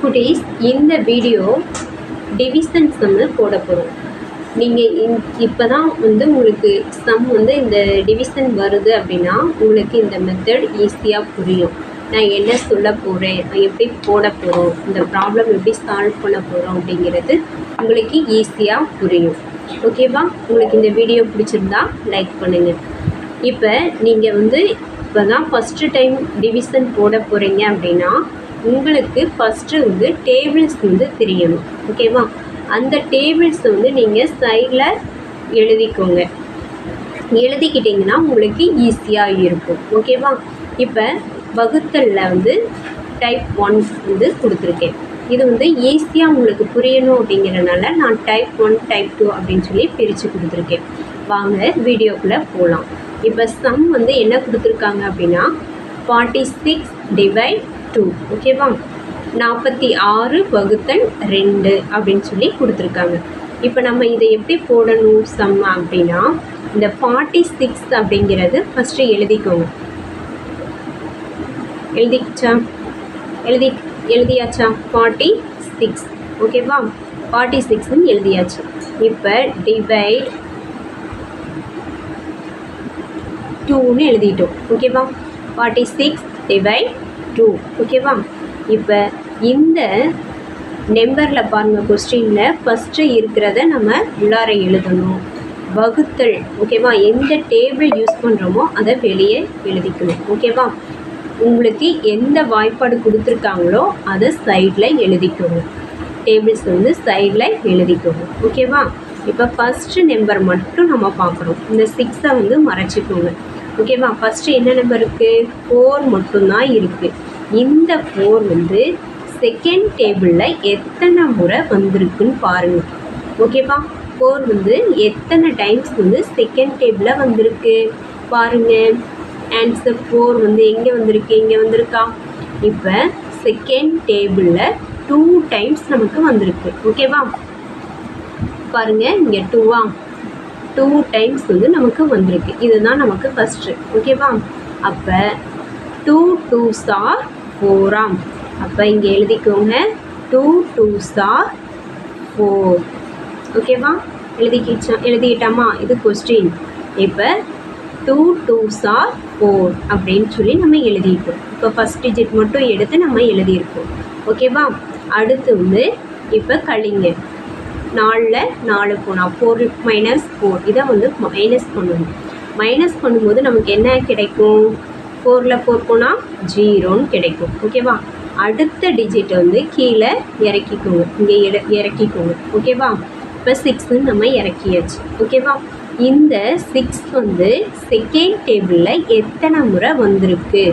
குட்டீஸ் இந்த video divisions வந்து போட போகிறோம் நீங்கள் இந் இப்போ தான் வந்து உங்களுக்கு சம் வந்து இந்த டிவிஷன் வருது அப்படின்னா உங்களுக்கு இந்த மெத்தட் ஈஸியாக புரியும். நான் என்ன சொல்ல போகிறேன் எப்படி போட போகிறோம் இந்த ப்ராப்ளம் எப்படி சால்வ் பண்ண போகிறோம் அப்படிங்கிறது உங்களுக்கு ஈஸியாக புரியும். ஓகேவா உங்களுக்கு இந்த வீடியோ பிடிச்சிருந்தா லைக் பண்ணுங்கள் இப்போ நீங்கள் வந்து இப்போ தான் ஃபஸ்ட்டு டைம் டிவிஷன் போட போகிறீங்க அப்படின்னா உங்களுக்கு ஃபஸ்ட்டு வந்து டேபிள்ஸ் வந்து தெரியணும். ஓகேவா அந்த டேபிள்ஸ் வந்து நீங்கள் சைடில் எழுதிக்கோங்க. எழுதிக்கிட்டிங்கன்னா உங்களுக்கு ஈஸியாக இருக்கும். ஓகேவா இப்போ வகுத்தலில் வந்து டைப் ஒன் வந்து கொடுத்துருக்கேன். இது வந்து ஈஸியாக உங்களுக்கு புரியணும் அப்படிங்கிறனால நான் டைப் ஒன் டைப் டூ அப்படின்னு சொல்லி பிரித்து கொடுத்துருக்கேன். வாங்க வீடியோக்குள்ளே போகலாம் இப்போ சம் வந்து என்ன கொடுத்துருக்காங்க அப்படின்னா ஃபார்ட்டி சிக்ஸ் டிவைட் டூ ஓகேவா நாற்பத்தி ஆறு வகுத்தல் ரெண்டு அப்படின்னு சொல்லி கொடுத்துருக்காங்க. இப்போ நம்ம இதை எப்படி போடணும் சம் அப்படின்னா இந்த ஃபார்ட்டி சிக்ஸ் அப்படிங்கிறது ஃபஸ்ட்டு எழுதிக்கோங்க. எழுதிச்சா எழுதி எழுதியாச்சா? ஃபார்ட்டி சிக்ஸ் ஓகேவா ஃபார்ட்டி சிக்ஸ்னு எழுதியாச்சு. இப்போ டிவைட் டூன்னு எழுதிட்டோம். ஓகேவா ஃபார்ட்டி சிக்ஸ் டிவைட் டூ ஓகேவா இப்போ இந்த நெம்பரில் பாருங்கள் கொஸ்டினில் ஃபஸ்ட்டு இருக்கிறத நம்ம உள்ளார எழுதணும். வகுத்தல் ஓகேவா எந்த டேபிள் யூஸ் பண்ணுறோமோ அதை வெளியே எழுதிக்கணும். ஓகேவா உங்களுக்கு எந்த வாய்ப்பாடு கொடுத்துருக்காங்களோ அதை சைடில் எழுதிக்கோங்க. டேபிள்ஸ் வந்து சைடில் எழுதிக்கோங்க. ஓகேவா இப்போ ஃபஸ்ட்டு நம்பர் மட்டும் நம்ம பார்க்குறோம் இந்த சிக்ஸை வந்து மறைச்சிக்கோங்க. ஓகேவா ஃபஸ்ட்டு என்ன நம்பர் இருக்குது ஃபோர் மட்டும்தான் இருக்குது இந்த ஃபோர் வந்து செகண்ட் டேபிளில் எத்தனை முறை வந்திருக்குன்னு பாருங்கள் ஓகேவா ஃபோர் வந்து எத்தனை டைம்ஸ் வந்து செகண்ட் டேபிளில் வந்திருக்கு? பாருங்கள் ஆன்சர் ஃபோர் வந்து எங்கே வந்திருக்கு? இங்கே வந்திருக்கா? இப்போ செகண்ட் டேபிளில் டூ டைம்ஸ் நமக்கு வந்திருக்கு. ஓகேவா பாருங்கள் இங்கே டூவா டூ டைம்ஸ் வந்து நமக்கு வந்திருக்கு. இதுதான் நமக்கு ஃபஸ்ட்டு ஓகேவா அப்போ டூ டூ ஸ்டார் ஃபோராம் அப்போ இங்கே எழுதிக்கோங்க. டூ டூ ஸ்டார் ஃபோர் ஓகேவா எழுதிக்கிச்சா? எழுதிக்கிட்டாமா இது கொஸ்டின் இப்போ டூ டூ ஸ்டார் ஃபோர் அப்படின்னு சொல்லி நம்ம எழுதியிருக்கோம். இப்போ ஃபஸ்ட் டிஜிட் மட்டும் எடுத்து நம்ம எழுதியிருக்கோம். ஓகேவா அடுத்து வந்து இப்போ கழிங்க. நாலில் நாலு போனால் ஃபோர் மைனஸ் ஃபோர் இதை வந்து மைனஸ் பண்ணணும் மைனஸ் பண்ணும்போது நமக்கு என்ன கிடைக்கும்? ஃபோரில் ஃபோர் போனால் ஜீரோன்னு கிடைக்கும். ஓகேவா அடுத்த டிஜிட் வந்து கீழே இறக்கிக்கோங்க. இங்கே இட இறக்கிக்கோங்க. ஓகேவா இப்போ சிக்ஸ்ன்னு நம்ம இறக்கியாச்சு. ஓகேவா இந்த சிக்ஸ் வந்து செகண்ட் டேபிளில் எத்தனை முறை வந்திருக்கு?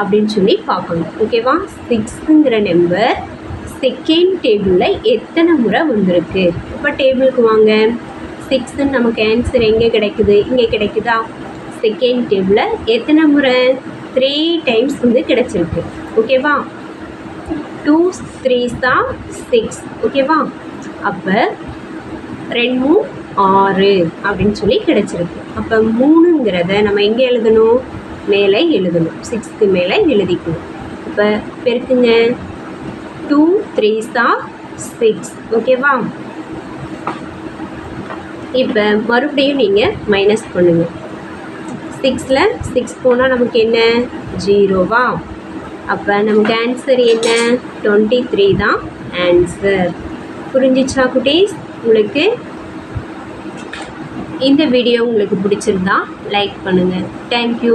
அப்படின்னு சொல்லி பார்க்கணும். ஓகேவா சிக்ஸுங்கிற நம்பர் செகண்ட் டேபிளில் எத்தனை முறை வந்திருக்கு? இப்போ டேபிளுக்கு வாங்க. சிக்ஸ்ன்னு நமக்கு ஆன்சர் எங்கே கிடைக்குது? இங்கே கிடைக்குதா? செகண்ட் டேபிளில் எத்தனை முறை? த்ரீ டைம்ஸ் வந்து கிடச்சிருக்கு. ஓகேவா டூ த்ரீ தான் சிக்ஸ் ஓகேவா அப்போ ரெண்டு மூணு ஆறு அப்படின்னு சொல்லி கிடச்சிருக்கு. அப்போ மூணுங்கிறத நம்ம எங்கே எழுதணும்? மேலே எழுதணும். சிக்ஸ்க்கு மேலே எழுதிக்கணும். இப்போ பெருக்குங்க. டூ த்ரீ சா சிக்ஸ் ஓகேவா இப்போ மறுபடியும் நீங்கள் மைனஸ் பண்ணுங்கள் சிக்ஸில் சிக்ஸ் போனால் நமக்கு என்ன? ஜீரோவா அப்போ நமக்கு ஆன்சர் என்ன? டுவெண்ட்டி த்ரீ தான் ஆன்சர் புரிஞ்சிச்சா குட்டீஸ்? உங்களுக்கு இந்த வீடியோ உங்களுக்கு பிடிச்சிருந்தா லைக் பண்ணுங்கள் தேங்க்யூ